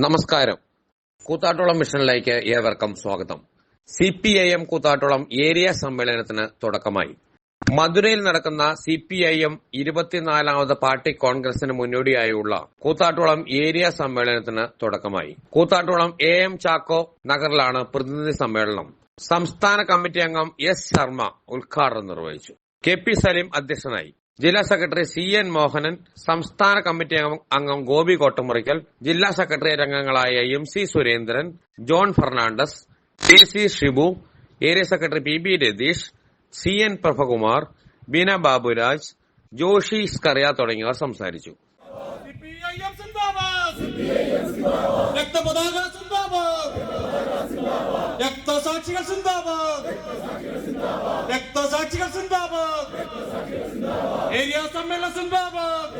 നമസ്കാരം. കൂത്താട്ടോളം മിഷനിലേക്ക് ഏവർക്കും സ്വാഗതം. C P I M Koothattukulam area സമ്മേളനത്തിന് തുടക്കമായി. മധുരയിൽ നടക്കുന്ന സി പി ഐ എം ഇരുപത്തിനാലാമത് പാർട്ടി കോൺഗ്രസിന് മുന്നോടിയായുള്ള കൂത്താട്ടോളം ഏരിയ സമ്മേളനത്തിന് തുടക്കമായി. കൂത്താട്ടോളം എ എം ചാക്കോ നഗറിലാണ് പ്രതിനിധി സമ്മേളനം. സംസ്ഥാന കമ്മിറ്റി അംഗം എസ് ശർമ്മ ഉദ്ഘാടനം നിർവഹിച്ചു. കെ പി സലീം അധ്യക്ഷനായി. ജില്ലാ സെക്രട്ടറി സി എൻ മോഹനൻ സംസ്ഥാന കമ്മിറ്റി അംഗം- ഗോപി കോട്ടമുറിക്കൽ ജില്ലാ സെക്രട്ടേറിയറ്റ് അംഗങ്ങളായ M C Surendran John Fernandez K C Shibu area secretary P B Ratheesh C N Prabhakumar Beena Baburaj Joshy Scaria തുടങ്ങിയവർ സംസാരിച്ചു. രക്തപതാക രക്തസാക്ഷികൾ സിന്ദാബാദ്. രക്തസാക്ഷികൾ സിന്ദാബാദ്. ഏരിയ സമ്മേളനം സിന്ദാബാദ്.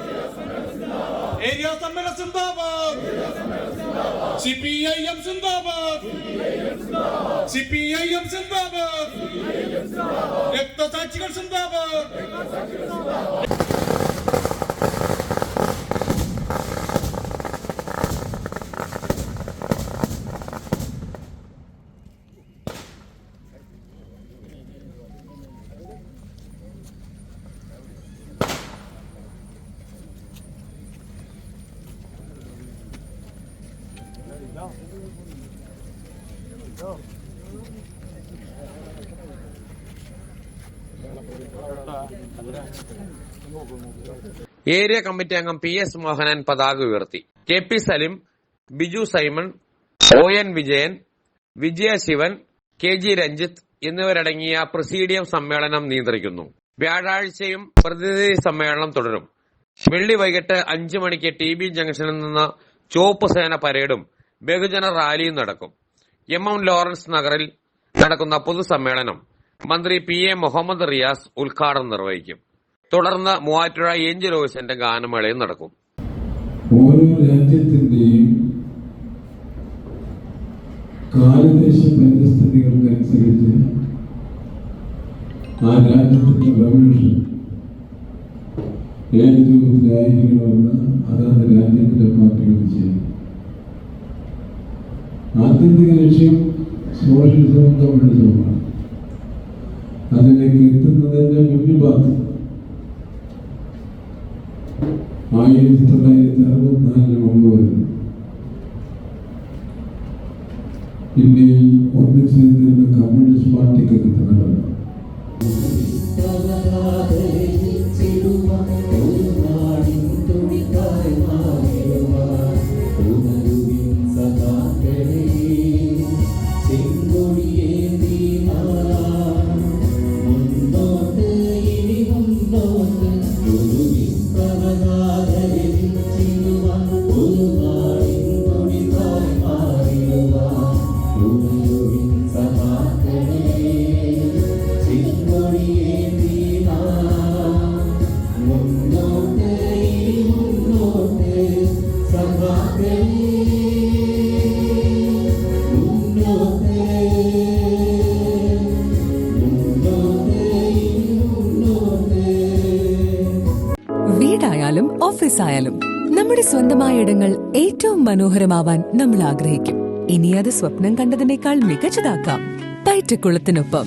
ഏരിയ സമ്മേളനം സിന്ദാബാദ്. സിപിഐഎം സിന്ദാബാദ്. എം സിന്ദാബാദ്. രക്തസാക്ഷികൾ സിന്ദാബാദ്. ഏരിയ കമ്മിറ്റി അംഗം പി എസ് മോഹനൻ പതാക ഉയർത്തി. K P Salim Biju Simon O N Vijayan Vijaya Sivan K G Ranjith എന്നിവരടങ്ങിയ പ്രസീഡിയം സമ്മേളനം നിയന്ത്രിക്കുന്നു. വ്യാഴാഴ്ചയും പ്രതിനിധി സമ്മേളനം തുടരും. വെള്ളി വൈകിട്ട് അഞ്ചു മണിക്ക് ടി ബി ജംഗ്ഷനിൽ നിന്ന് ചുവപ്പ് സേന പരേഡും ബഹുജന റാലിയും നടക്കും. എം എം ലോറൻസ് നഗറിൽ നടക്കുന്ന പൊതുസമ്മേളനം മന്ത്രി പി എ മുഹമ്മദ് റിയാസ് ഉദ്ഘാടനം നിർവഹിക്കും. തുടർന്ന് മൂവാറ്റുപുഴ എഞ്ചി ഓസിന്റെ ഗാനമേളയും നടക്കും. ഓരോ രാജ്യത്തിന്റെയും കാലദേശ പരിസ്ഥിതികൾക്കനുസരിച്ച് ആ രാജ്യത്തിന്റെ റവല്യൂഷൻ ഏത് രൂപത്തിലായിരിക്കണമെന്ന് അതാത് രാജ്യത്തിന്റെ പാർട്ടികൾ ചെയ്യും ആത്യന്തിക ലക്ഷ്യം സോഷ്യലിസവും കമ്മ്യൂണിസവുമാണ് അതിലേക്ക് എത്തുന്നതിന്റെ മുൻപാത്ത് ആയിരത്തി തൊള്ളായിരത്തി അറുപത്തിനാലിന് മുമ്പ് വരുന്നു ഇന്ത്യയിൽ ഒന്നിച്ചു നിന്നിരുന്ന കമ്മ്യൂണിസ്റ്റ് പാർട്ടിക്ക് കിട്ടുന്നത് വീടായാലും ഓഫീസ് ആയാലും നമ്മുടെ സ്വന്തമായ ഇടങ്ങൾ ഏറ്റവും മനോഹരമാവാൻ നമ്മൾ ആഗ്രഹിക്കും. ഇനി അത് സ്വപ്നം കണ്ടതിനേക്കാൾ മികച്ചതാക്കാം. പയറ്റക്കുളത്തിനൊപ്പം